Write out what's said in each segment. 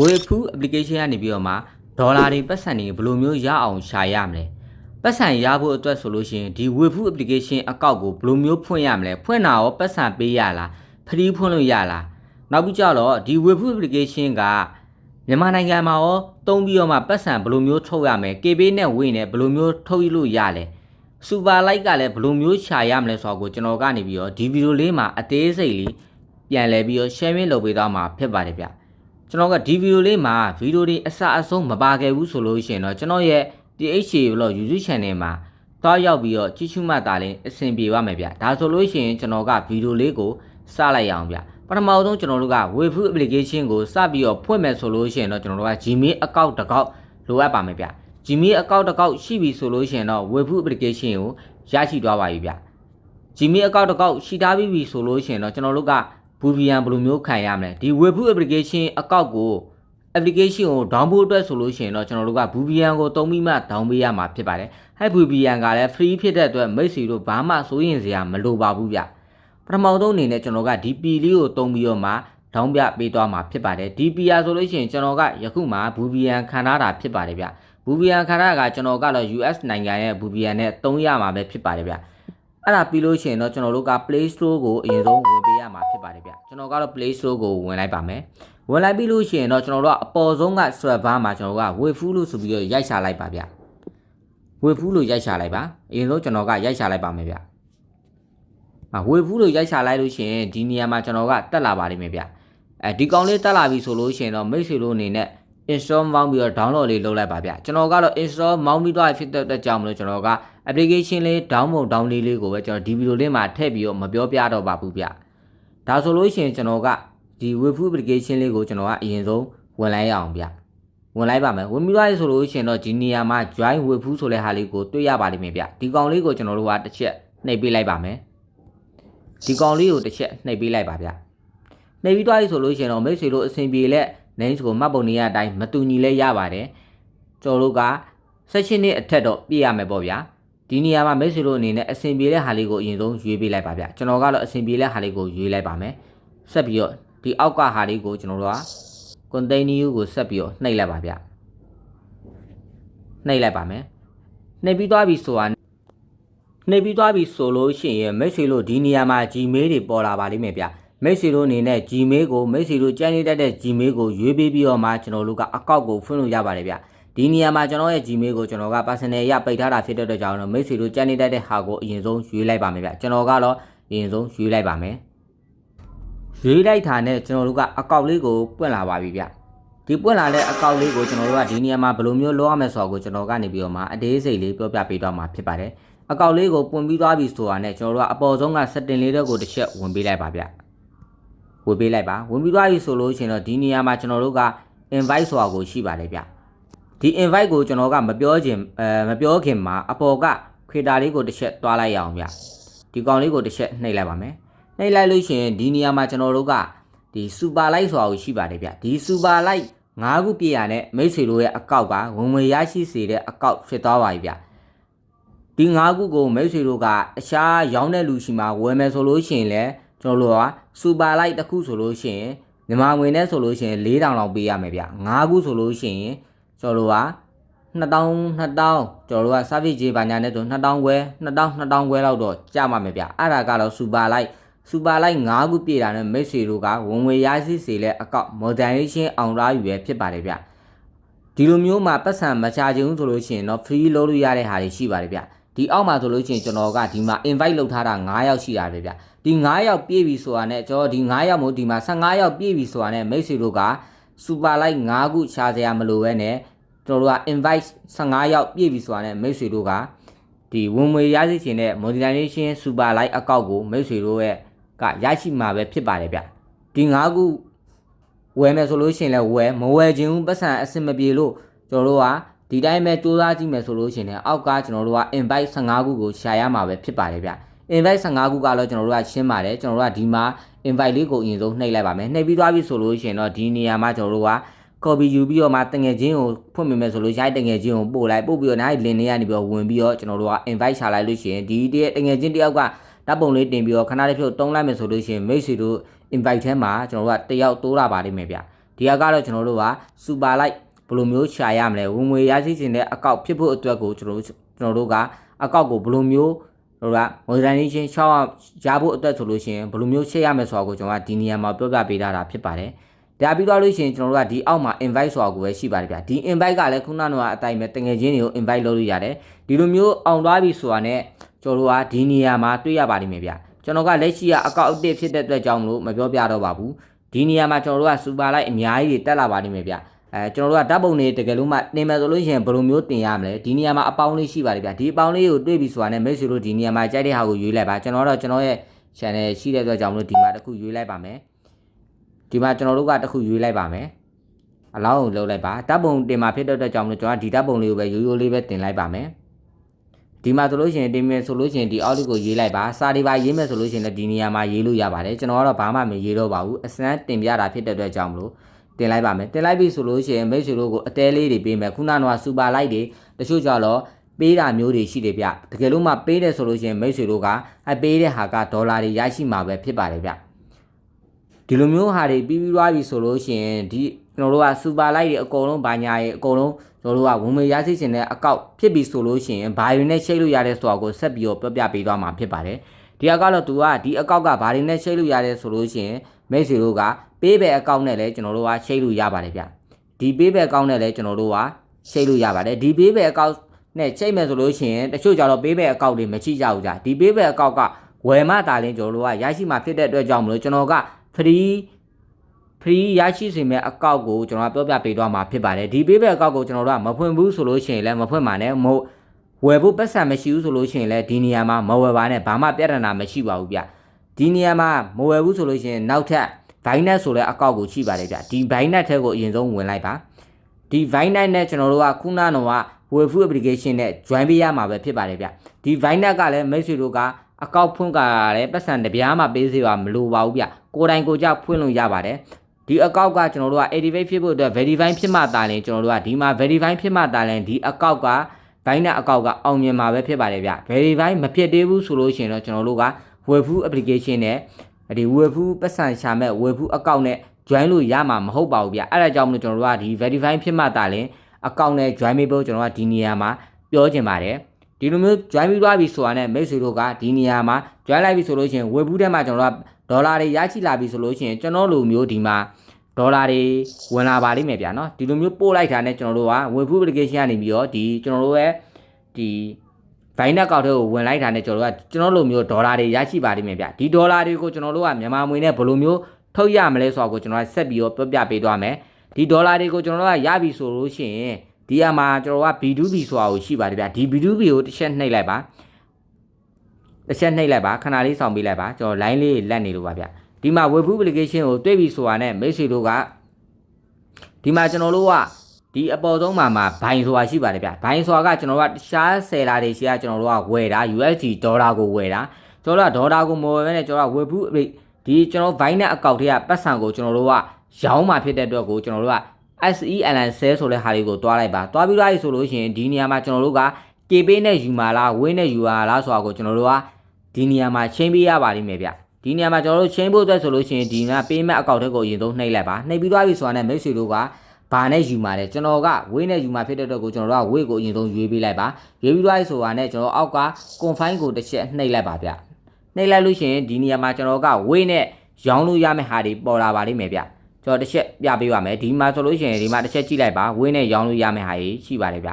ဝေဖူး application ကနေပြီးတော့မှဒေါ်လာတွေပတ်စံတွေဘယ်လိုမျိုးရအောင်ရှာရမလဲပတ်စံရဖို့အတွက်ဆိုလို့ရှိရင်ဒီဝေဖူး application အကောင့်ကိုဘယ်လိုမျိုးဖွင့်ရမလဲဖွင့်တာရောပတ်စံပေးရလားဖရီးဖွင့်လို့ရလားနောက်ပြီးကြတော့ဒီဝေဖူး application ကမြန်မာနိုင်ငံမှာရောတုံးပြီးတော့မှပတ်စံဘယ်လိုမျိုးထုတ်ရမလဲ KB နဲ့ဝေးနဲ့ဘယ်လိုမျိုးထုတ်ရလို့ရလဲစူပါလိုက်ကလည်းဘယ်လိုမျိုးရှာရမလဲဆိုတော့ကိုကျွန်တော်ကနေပြီးတော့ဒီဗီဒီယိုလေးမှာအသေးစိတ်လေးပြန်လဲပြီးတော့ sharing လုပ်ပေးသွားမှာဖြစ်ပါတယ်ဗျ ကျွန်တော်ကဒီဗီဒီယိုလေးမှာဗီဒီယိုတွေအစအဆုံးမပါခဲ့ဘူးဆိုလို့ရှိရင်တော့ကျွန်တော်ရဲ့ THA Vlog YouTube Channel မှာတွားရောက်ပြီးတော့ကြည့်ရှုမှတ်တာလေးအဆင်ပြေပါမယ်ဗျဒါဆိုလို့ရှိရင်ကျွန်တော်ကဗီဒီယိုလေးကိုစလိုက်ရအောင်ဗျပထမဆုံးကျွန်တော်တို့က Webfood application ကိုစပြီးတော့ဖွင့်မယ်ဆိုလို့ရှိရင်တော့ကျွန်တော်တို့က Gmail account တစ်ခေါက်လိုအပ်ပါမယ်ဗျ Gmail account တစ်ခေါက်ရှိပြီဆိုလို့ရှိရင်တော့ Webfood application ကိုရရှိသွားပါပြီဗျ Gmail account တစ်ခေါက်ရှိထားပြီးပြီဆိုလို့ရှိရင်တော့ကျွန်တော်တို့က Boolean ဘယ်လိုမျိုးခံရမလဲဒီ Webfood application account ကို application ကို download အတွက်ဆိုလို့ရှိရင်တော့ကျွန်တော်တို့က Boolean ကိုသုံးပြီးမှ download ပေးရမှာဖြစ်ပါတယ်။အဲ Boolean ကလည်း free ဖြစ်တဲ့အတွက်မိတ်ဆွေတို့ဘာမှစိုးရင်စရာမလိုပါဘူးဗျ။ပထမဆုံးအနေနဲ့ကျွန်တော်ကဒီ P လေးကိုသုံးပြီးတော့မှဒေါင်းပြပေးသွားမှာဖြစ်ပါတယ်ဒီ PR ဆိုလို့ရှိရင်ကျွန်တော်ကယခုမှ Boolean ခံထားတာဖြစ်ပါတယ်ဗျ။ Boolean ခံထားတာကကျွန်တော်ကတော့ US နိုင်ငံရဲ့ Boolean နဲ့သုံးရမှာပဲဖြစ်ပါတယ်ဗျ။အဲ့ဒါပြီးလို့ရှိရင်တော့ကျွန်တော်တို့က Play Store ကိုအရင်ဆုံးဝင် ကျွန်တော်ကတော့ Play Store ကိုဝင်လိုက်ပါမယ်ဝင်လိုက်ပြီးလို့ရှိရင်တော့ကျွန်တော်တို့ကအပေါ်ဆုံးက server မှာကျွန်တော်တို့က web full လို့ဆိုပြီးတော့ရိုက်ချလိုက်ပါဗျ web full လို့ရိုက်ချလိုက်ပါအရင်ဆုံးကျွန်တော်ကရိုက်ချလိုက်ပါမယ်ဗျအာ web full လို့ရိုက်ချလိုက်လို့ရှိရင်ဒီနေရာမှာကျွန်တော်ကတက်လာပါလိမ့်မယ်ဗျအဲဒီကောင်လေးတက်လာပြီဆိုလို့ရှိရင်တော့မိတ်ဆွေတို့အနေနဲ့ install မောင်းပြီးတော့ download လေးလုပ်လိုက်ပါဗျကျွန်တော်ကတော့ install မောင်းပြီးတော့ဖြစ်တဲ့အတွက်ကြောင့်မလို့ကျွန်တော်က application လေး download down လေးလေးကိုပဲကျွန်တော်ဒီဗီဒီယိုလေးမှာထည့်ပြီးတော့မပြောပြတော့ပါဘူးဗျ ဒါဆိုလို့ရှိရင်ကျွန်တော်ကဒီ web application လေးကိုကျွန်တော်ကအရင်ဆုံးဝင်လိုက်ရအောင်ဗျဝင်လိုက်ပါမယ်ဝင်ပြီးသွားပြီဆိုလို့ရှိရင်တော့ဒီနေရာမှာ join web ဆိုတဲ့ဟာလေးကိုတွေ့ရပါလိမ့်မယ်ဗျဒီကောင်လေးကိုကျွန်တော်တို့ကတစ်ချက်နှိပ်ပေးလိုက်ပါမယ်ဒီကောင်လေးကိုတစ်ချက်နှိပ်ပေးလိုက်ပါဗျနှိပ်ပြီးသွားပြီဆိုလို့ရှိရင်တော့မိတ်ဆွေတို့အဆင်ပြေလက် names ကိုမှတ်ပုံနေရအတိုင်းမတူညီလဲရပါတယ်ကျွန်တော်တို့က section နဲ့အထက်တော့ပြည့်ရမယ်ပေါ့ဗျာ ဒီနေရာမှာမိတ်ဆွေတို့အနေနဲ့အဆင်ပြေတဲ့ဟာလေးကိုအရင်ဆုံးရွေးပေးလိုက်ပါဗျကျွန်တော်ကတော့အဆင်ပြေတဲ့ဟာလေးကိုရွေးလိုက်ပါမယ်ဆက်ပြီးတော့ဒီအောက်ကဟာလေးကိုကျွန်တော်တို့က continue ကိုဆက်ပြီးတော့နှိပ်လိုက်ပါဗျနှိပ်လိုက်ပါမယ်နှိပ်ပြီးသွားပြီဆိုတာနှိပ်ပြီးသွားပြီဆိုလို့ရှိရင်မိတ်ဆွေတို့ဒီနေရာမှာ Gmail တွေပေါ်လာပါလိမ့်မယ်ဗျမိတ်ဆွေတို့အနေနဲ့ Gmail ကိုမိတ်ဆွေတို့ကြံ့နေတတ်တဲ့ Gmail ကိုရွေးပေးပြီးတော့မှကျွန်တော်တို့ကအကောင့်ကိုဖွင့်လို့ရပါတယ်ဗျ ဒီနေရာမှာကျွန်တော်ရဲ့ Gmail ကိုကျွန်တော်က personal ရပိတ်ထားတာဖြစ်တဲ့အတွက်ကြောင့်တော့မိတ်ဆွေတို့ကြံ့နေတတ်တဲ့ဟာကိုအရင်ဆုံးရွေးလိုက်ပါမယ်ဗျကျွန်တော်ကတော့အရင်ဆုံးရွေးလိုက်ပါမယ်ရွေးလိုက်တာနဲ့ကျွန်တော်တို့ကအကောင့်လေးကိုပွင့်လာပါပြီဗျဒီပွင့်လာတဲ့အကောင့်လေးကိုကျွန်တော်တို့ကဒီနေရာမှာဘယ်လိုမျိုးလုပ်ရမလဲဆိုတာကိုကျွန်တော်ကနေပြီးတော့မှအသေးစိတ်လေးပြောပြပေးသွားမှာဖြစ်ပါတယ်အကောင့်လေးကိုပွင့်ပြီးသွားပြီဆိုတာနဲ့ကျွန်တော်တို့ကအပေါ်ဆုံးက setting လေးတွေကိုတစ်ချက်ဝင်ပေးလိုက်ပါဗျဝင်ပေးလိုက်ပါဝင်ပြီးသွားပြီဆိုလို့ရှိရင်တော့ဒီနေရာမှာကျွန်တော်တို့က invite ဆိုတာကိုရှိပါတယ်ဗျ ဒီ invite ကိုကျွန်တော်ကမပြောခြင်းအဲမပြောခင်မှာအပေါ်က creator လေးကိုတစ်ချက်တွားလိုက်ရအောင်ဗျဒီကောင်လေးကိုတစ်ချက်နှိပ်လိုက်ပါမယ်နှိပ်လိုက်လို့ရှိရင်ဒီနေရာမှာကျွန်တော်တို့ကဒီ super light ဆိုတာကိုရှိပါတယ်ဗျဒီ super light ၅ခုပြည့်ရတဲ့မိတ်ဆွေတို့ရဲ့အကောက်ကဝင်ဝင်ရရှိစေတဲ့အကောက်ဖြစ်သွားပါပြီဗျဒီ၅ခုကိုမိတ်ဆွေတို့ကအရှားရောင်းတဲ့လူရှိမှဝယ်မယ်ဆိုလို့ရှိရင်လည်းကျွန်တော်တို့ကစူပါလိုက်တစ်ခုဆိုလို့ရှိရင်မြန်မာငွေနဲ့ဆိုလို့ရှိရင်4000လောက်ပေးရမယ်ဗျ၅ခုဆိုလို့ရှိရင် ကျွန်တော်တို့က2000 2000ကျွန်တော်တို့က service ကြီးပါညာနဲ့ဆို2000ခွဲ2000 2000ခွဲလောက်တော့ကြမှာမယ်ဗျအဲ့ဒါကတော့စူပါလိုက်စူပါလိုက်၅ခုပြည့်တာနဲ့မိတ်ဆွေတို့ကဝင်ဝေရရှိစေလဲအကောက် modernization အောင်လာယူပဲဖြစ်ပါတယ်ဗျဒီလိုမျိုးမှာပတ်စံမချခြင်းဆိုလို့ရှိရင်တော့ free လုပ်လို့ရတဲ့ဟာတွေရှိပါတယ်ဗျဒီအောက်မှာဆိုလို့ရှိရင်ကျွန်တော်ကဒီမှာ invite လုပ်ထားတာ9ယောက်ရှိတာပဲဗျဒီ9ယောက်ပြည့်ပြီဆိုတာနဲ့ကျွန်တော်ဒီ9ယောက်မို့ဒီမှာ15ယောက်ပြည့်ပြီဆိုတာနဲ့မိတ်ဆွေတို့က super like 5ခုရှာစရာမလိုပဲနဲ့ကျွန်တော်တို့က invite 15ယောက်ပြည့်ပြီဆိုတာနဲ့မိတ်ဆွေတို့ကဒီဝင်ငွေရရှိခြင်းနဲ့ monetization super like အကောက်ကိုမိတ်ဆွေတို့ရဲ့ကရရှိမှာပဲဖြစ်ပါတယ်ဗျဒီ5ခုဝယ်မယ်ဆိုလို့ရှိရင်လည်းဝယ်မဝယ်ခြင်းပတ်စံအဆင်မပြေလို့ကျွန်တော်တို့ကဒီတိုင်းပဲစူးစမ်းကြည့်မယ်ဆိုလို့ရှိရင်လည်းအောက်ကကျွန်တော်တို့က invite 15ခုကိုရှာရမှာပဲဖြစ်ပါတယ်ဗျ invite 15ခုကတော့ကျွန်တော်တို့ကရှင်းပါတယ်ကျွန်တော်တို့ကဒီမှာ invite လေးကိုအရင်ဆုံးနှိပ်လိုက်ပါမယ်နှိပ်ပြီးသွားပြီဆိုလို့ရှိရင်တော့ဒီနေရာမှာကျွန်တော်တို့က copy ယူပြီးတော့မှတငယ်ချင်းကိုဖွင့်မိမယ်ဆိုလို့ရိုက်တငယ်ချင်းကိုပို့လိုက်ပို့ပြီးတော့နိုင် link လေးကနေပြီးတော့ဝင်ပြီးတော့ကျွန်တော်တို့က invite ရှာလိုက်လို့ရှိရင်ဒီတည်းတငယ်ချင်းတယောက်ကဓာတ်ပုံလေးတင်ပြီးတော့ခဏလေးဖြုတ်တုံးလိုက်မယ်ဆိုလို့ရှိရင်မိတ်ဆွေတို့ invite ထဲမှာကျွန်တော်တို့ကတယောက်တိုးလာပါလိမ့်မယ်ဗျဒီကကတော့ကျွန်တော်တို့ကစူပါလိုက်ဘယ်လိုမျိုးရှာရမလဲဝင်ငွေရရှိခြင်းတဲ့အကောက်ဖြစ်ဖို့အတွက်ကိုကျွန်တော်တို့ကျွန်တော်တို့ကအကောက်ကိုဘယ်လိုမျိုး တို့က modernization ရှောက်ရဖို့အတွက်ဆိုလို့ရှိရင်ဘယ်လိုမျိုးရှေ့ရမယ်ဆိုတာကိုကျွန်တော်ကဒီနေရာမှာပြောပြပေးထားတာဖြစ်ပါတယ်ဒါပြီးတော့လို့ရှိရင်ကျွန်တော်တို့ကဒီအောက်မှာ invite ဆိုတာကိုပဲရှိပါတယ်ဗျာဒီ invite ကလည်းခုနကအတိုင်းပဲတငယ်ချင်းတွေကို invite လုပ်လို့ရတယ်ဒီလိုမျိုးအောင်သွားပြီဆိုတာနဲ့ကျွန်တော်တို့ကဒီနေရာမှာတွေ့ရပါလိမ့်မယ်ဗျာကျွန်တော်ကလက်ရှိကအကောက်အတစ်ဖြစ်တဲ့အတွက်ကြောင့်မလို့မပြောပြတော့ပါဘူးဒီနေရာမှာကျွန်တော်တို့ကစူပါလိုက်အများကြီးတက်လာပါလိမ့်မယ်ဗျာ အဲကျွန်တော်တို့ကဓာတ်ပုံတွေတကယ်လို့မှတင်မယ်ဆိုလို့ရှိရင်ဘယ်လိုမျိုးတင်ရမလဲဒီနေရာမှာအပေါင်းလေးရှိပါတယ်ဗျာဒီအပေါင်းလေးကိုတွေ့ပြီဆိုတာနဲ့မိတ်ဆွေတို့ဒီနေရာမှာကြိုက်တဲ့ဟာကိုရွေးလိုက်ပါကျွန်တော်တော့ကျွန်တော်ရဲ့ channel ရှိတဲ့အတွက်ကြောင့်မလို့ဒီမှာတစ်ခုရွေးလိုက်ပါမယ်ဒီမှာကျွန်တော်တို့ကတစ်ခုရွေးလိုက်ပါမယ်အလောင်းကိုလုပ်လိုက်ပါဓာတ်ပုံတင်မှာဖြစ်တဲ့အတွက်ကြောင့်မလို့ကျွန်တော်ကဒီဓာတ်ပုံလေးကိုပဲရိုးရိုးလေးပဲတင်လိုက်ပါမယ်ဒီမှာဆိုလို့ရှိရင်တင်မယ်ဆိုလို့ရှိရင်ဒီအောက်လေးကိုရေးလိုက်ပါစာတွေပါရေးမယ်ဆိုလို့ရှိရင်လည်းဒီနေရာမှာရေးလို့ရပါတယ်ကျွန်တော်ကတော့ဘာမှမရေးတော့ပါဘူးအစမ်းတင်ပြတာဖြစ်တဲ့အတွက်ကြောင့်မလို့ တင်လိုက်ပါမယ်တင်လိုက်ပြီဆိုလို့ရှိရင်မိတ်ဆွေတို့ကိုအသေးလေးတွေပေးမယ်ခုနကတော့စူပါလိုက်တွေတချို့ကြတော့ပေးတာမျိုးတွေရှိတယ်ဗျတကယ်လို့မှပေးတယ်ဆိုလို့ရှိရင်မိတ်ဆွေတို့ကအပေးတဲ့ဟာကဒေါ်လာတွေရရှိမှာပဲဖြစ်ပါတယ်ဗျဒီလိုမျိုးဟာတွေပြီးပြီးသွားပြီဆိုလို့ရှိရင်ဒီကျွန်တော်တို့ကစူပါလိုက်တွေအကုန်လုံးဘာညာရဲ့အကုန်လုံးကျွန်တော်တို့ကဝင်မေရရှိခြင်းတဲ့အကောက်ဖြစ်ပြီဆိုလို့ရှိရင်ဘာတွေနဲ့ရှိတ်လို့ရတဲ့ဆိုတာကိုဆက်ပြီးတော့ပြောပြပေးသွားမှာဖြစ်ပါတယ် ဒီအကောက်တော့သူကဒီအကောက်ကဘာတွေနဲ့ရှိတ်လို့ရတဲ့ဆိုလို့ရှိရင်မိတ်ဆွေတို့ကပေးပဲအကောက်နဲ့လည်းကျွန်တော်တို့ကရှိတ်လို့ရပါတယ်ဗျဒီပေးပဲအကောက်နဲ့လည်းကျွန်တော်တို့ကရှိတ်လို့ရပါတယ်ဒီပေးပဲအကောက်နဲ့ချိန်မယ်ဆိုလို့ရှိရင်တချို့ကြတော့ပေးပဲအကောက်တွေမရှိကြဘူးကြာဒီပေးပဲအကောက်ကဝယ်မတာလင်းကျွန်တော်တို့ကရရှိမှာဖြစ်တဲ့အတွက်ကြောင့်မလို့ကျွန်တော်က free free ရရှိစေမယ့်အကောက်ကိုကျွန်တော်ကပြောပြပေးသွားမှာဖြစ်ပါတယ်ဒီပေးပဲအကောက်ကိုကျွန်တော်တို့ကမဖွင့်ဘူးဆိုလို့ရှိရင်လည်းမဖွင့်ပါနဲ့မဟုတ် ဝယ်ဖို့ပတ်စံမရှိဘူးဆိုလို့ရှိရင်လည်းဒီနေရာမှာမဝယ်ပါနဲ့ဘာမှပြဿနာမရှိပါဘူးဗျဒီနေရာမှာမဝယ်ဘူးဆိုလို့ရှိရင်နောက်ထပ် Binance ဆိုတဲ့အကောက်ကိုရှိပါတယ်ဗျဒီ Binance ထဲကိုအရင်ဆုံးဝင်လိုက်ပါဒီ Binance နဲ့ကျွန်တော်တို့ကခုနကတော့ဝယ်ဖူး application နဲ့ join ပေးရမှာပဲဖြစ်ပါတယ်ဗျဒီ Binance ကလည်းမိတ်ဆွေတို့ကအကောက်ဖွင့်ကလည်းပတ်စံတပြားမှပေးစေပါမလိုပါဘူးဗျကိုယ်တိုင်ကိုယ်ကြဖွင့်လို့ရပါတယ်ဒီအကောက်ကကျွန်တော်တို့က activate ဖြစ်ဖို့အတွက် verify ဖြစ်မှတာရင်ကျွန်တော်တို့ကဒီမှာ verify ဖြစ်မှတာရင်ဒီအကောက်က ဘိုင်းနဲ့အကောက်ကအောင်မြင်မှာပဲဖြစ်ပါတယ်ဗျ verify မဖြစ်သေးဘူးဆိုလို့ရှိရင်တော့ကျွန်တော်တို့က web food application နဲ့ဒီ web food ပတ်စံရှာမဲ့ web food အကောက်နဲ့ join လို့ရမှာမဟုတ်ပါဘူးဗျအဲ့ဒါကြောင့်မလို့ကျွန်တော်တို့ကဒီ verify ဖြစ်မှတာရင်အကောက်နဲ့ join ပေးဖို့ကျွန်တော်ကဒီနေရာမှာပြောချင်ပါတယ်ဒီလိုမျိုး join ပြီးသွားပြီဆိုတာနဲ့မိတ်ဆွေတို့ကဒီနေရာမှာ join လိုက်ပြီဆိုလို့ရှိရင် web food ထဲမှာကျွန်တော်တို့ကဒေါ်လာတွေရရှိလာပြီဆိုလို့ရှိရင်ကျွန်တော်လိုမျိုးဒီမှာ ဒေါ်လာတွေဝင်လာပါလိမ့်မယ်ဗျာနော်ဒီလိုမျိုးပို့လိုက်တာနဲ့ကျွန်တော်တို့က web food application ကနေပြီးတော့ဒီကျွန်တော်တို့ရဲ့ဒီ Binance ကောက်ထဲကိုဝင်လိုက်တာနဲ့ကျွန်တော်တို့ကကျွန်တော်လိုမျိုးဒေါ်လာတွေရရှိပါလိမ့်မယ်ဗျဒီဒေါ်လာတွေကိုကျွန်တော်တို့ကမြန်မာငွေနဲ့ဘယ်လိုမျိုးထုတ်ရမလဲဆိုတာကိုကျွန်တော်ကဆက်ပြီးတော့ပြောပြပေးသွားမယ်ဒီဒေါ်လာတွေကိုကျွန်တော်တို့ကရပြီဆိုလို့ရှိရင်ဒီအမှာကျွန်တော်က B2B ဆိုတာကိုရှိပါတယ်ဗျဒီ B2B ကိုတစ်ချက်နှိပ်လိုက်ပါတစ်ချက်နှိပ်လိုက်ပါခဏလေးဆောင်ပေးလိုက်ပါကျွန်တော် line လေးလက်နေလို့ပါဗျ ဒီမှာ web application ကိုတွေ့ပြီဆိုတာနဲ့မိတ်ဆွေတို့ကဒီမှာကျွန်တော်တို့ကဒီအပေါ်ဆုံးမှာမှာဘိုင်ဆိုတာရှိပါတယ်ဗျဘိုင်ဆိုတာကကျွန်တော်တို့ကရှားဆယ်လာတွေရှိရကျွန်တော်တို့ကဝယ်တာ USD ဒေါ်လာကိုဝယ်တာကျွန်တော်တို့ကဒေါ်လာကိုမဝယ်ဘဲနဲ့ကျွန်တော်က web ဒီကျွန်တော် Binance account ထဲကပတ်စံကိုကျွန်တော်တို့ကရောင်းมาဖြစ်တဲ့အတွက်ကိုကျွန်တော်တို့က SELN sell ဆိုတဲ့ဟာလေးကိုတွားလိုက်ပါတွားပြီးသားပြီဆိုလို့ရှိရင်ဒီနေရာမှာကျွန်တော်တို့က KB နဲ့ယူမာလားဝင်းနဲ့ယူမာလားဆိုတာကိုကျွန်တော်တို့ကဒီနေရာမှာချင်းပေးရပါလိမ့်မယ်ဗျ ဒီနေရာမှာကျွန်တော်တို့ချင်းဖို့အတွက်ဆိုလို့ရှိရင်ဒီမှာ payment account ထဲကိုအရင်ဆုံးနှိပ်လိုက်ပါနှိပ်ပြီးသွားပြီဆိုတာနဲ့မိတ်ဆွေတို့ကဘာနဲ့ယူมาလဲကျွန်တော်ကဝေးနဲ့ယူมาဖြစ်တဲ့အတွက်ကိုကျွန်တော်တို့ကဝေးကိုအရင်ဆုံးရွေးပေးလိုက်ပါရွေးပြီးသွားပြီဆိုတာနဲ့ကျွန်တော်အောက်က confine ကိုတစ်ချက်နှိပ်လိုက်ပါဗျနှိပ်လိုက်လို့ရှိရင်ဒီနေရာမှာကျွန်တော်ကဝေးနဲ့ရောင်းလို့ရမယ့်ဟာတွေပေါ်လာပါလိမ့်မယ်ဗျကျွန်တော်တစ်ချက်ပြပေးပါမယ်ဒီမှာဆိုလို့ရှိရင်ဒီမှာတစ်ချက်ကြည့်လိုက်ပါဝေးနဲ့ရောင်းလို့ရမယ့်ဟာတွေရှိပါတယ်ဗျ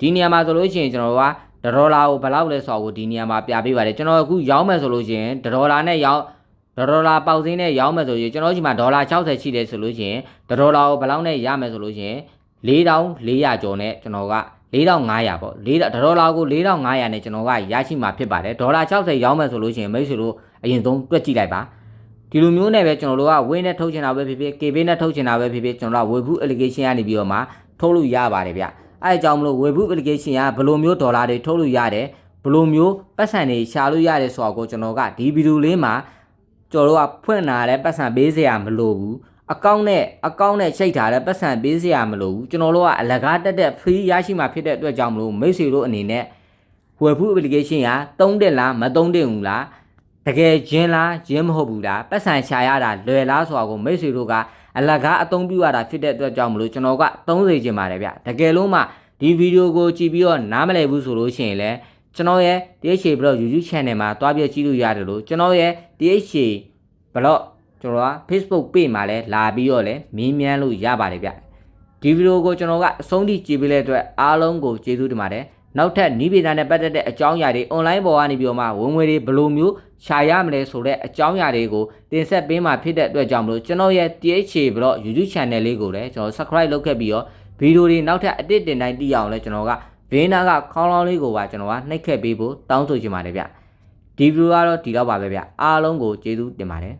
ဒီနေရာမှာဆိုလို့ရှိရင်ကျွန်တော်ကဒေါ်လာကိုဘယ်လောက်လဲဆိုတော့ဒီနေရာမှာပြပေးပါတယ်ကျွန်တော်အခုရောင်းမယ်ဆိုလို့ရှိရင်ဒေါ်လာနဲ့ရောင်း ဒေါ်လာပေါက်စင်းနဲ့ရောင်းမယ်ဆိုရင်ကျွန်တော်ဒီမှာဒေါ်လာ60ရှိတယ်ဆိုလို့ရှိရင်ဒေါ်လာကိုဘယ်လောက်နဲ့ရမယ်ဆိုလို့ရှိရင်4400ကျော်နဲ့ကျွန်တော်က4500ပေါ့4ဒေါ်လာကို4500နဲ့ကျွန်တော်ကရရှိမှာဖြစ်ပါတယ်ဒေါ်လာ60ရောင်းမယ်ဆိုလို့ရှိရင်မိတ်ဆွေတို့အရင်ဆုံးတွက်ကြည့်လိုက်ပါဒီလိုမျိုးနဲ့ပဲကျွန်တော်တို့ကဝင်းနဲ့ထုတ်ချင်တာပဲဖြစ်ဖြစ် KB နဲ့ထုတ်ချင်တာပဲဖြစ်ဖြစ်ကျွန်တော်တို့က web application ကနေပြီးတော့မှထုတ်လို့ရပါတယ်ဗျအဲအကြောင်းမလို့ web application ကဘယ်လိုမျိုးဒေါ်လာတွေထုတ်လို့ရတယ်ဘယ်လိုမျိုးပတ်စံတွေရှာလို့ရတယ်ဆိုတာကိုကျွန်တော်ကဒီဗီဒီယိုလေးမှာကျွန် တော်တို့ကဖွင့်လာတဲ့ပတ်စံပေးစရာမလိုဘူးအကောင့်နဲ့အကောင့်နဲ့ချိန်ထားတဲ့ပတ်စံပေးစရာမလိုဘူးကျွန်တော်တို့ကအလကားတက်တက် free ရရှိမှာဖြစ်တဲ့အတွက်ကြောင့်မလို့မိတ်ဆွေတို့အနေနဲ့ web application ကသုံးတက်လားမသုံးတက်ဘူးလားတကယ်ချင်းလားချင်းမဟုတ်ဘူးလားပတ်စံရှာရတာလွယ်လားဆိုတာကိုမိတ်ဆွေတို့ကအလကားအသုံးပြုရတာဖြစ်တဲ့အတွက်ကြောင့်မလို့ကျွန်တော်ကသုံးစေချင်ပါတယ်ဗျတကယ်လို့မှဒီဗီဒီယိုကိုကြည့်ပြီးတော့နားမလည်ဘူးဆိုလို့ရှိရင်လည်း ကျွန်တော်ရဲ့ DHA Blog YouTube Channel မှာတွားပြကြည့်လို့ရတယ်လို့ကျွန်တော်ရဲ့ DHA Blog ကျွန်တော်က Facebook Page မှာလည်းလာပြီးတော့လည်းမင်းမြန်းလို့ရပါတယ်ဗျဒီဗီဒီယိုကိုကျွန်တော်ကအဆုံးထိကြည့်ပေးတဲ့အတွက်အားလုံးကိုကျေးဇူးတင်ပါတယ်နောက်ထပ်နီးပြည်သားနဲ့ပတ်သက်တဲ့အကြောင်းအရာတွေ online ပေါ်ကနေပြီးတော့မှဝင်ငွေတွေဘယ်လိုမျိုးရှာရမလဲဆိုတဲ့အကြောင်းအရာတွေကိုတင်ဆက်ပေးမှာဖြစ်တဲ့အတွက်ကြောင့်မလို့ကျွန်တော်ရဲ့ THA Blog YouTube Channel လေးကိုလည်းကျွန်တော် Subscribe လုပ်ခဲ့ပြီးတော့ဗီဒီယိုတွေနောက်ထပ်အတစ်တင်တိုင်းသိရအောင်လဲကျွန်တော်က ဘေးနာကခေါင်းလောင်းလေးကိုပါကျွန်တော်ကနှိပ်ခဲ့ပေးဖို့တောင်းဆိုချင်ပါတယ်ဗျဒီဗီဒီယိုကတော့ဒီတော့ပါပဲဗျအားလုံးကိုကျေးဇူးတင်ပါတယ်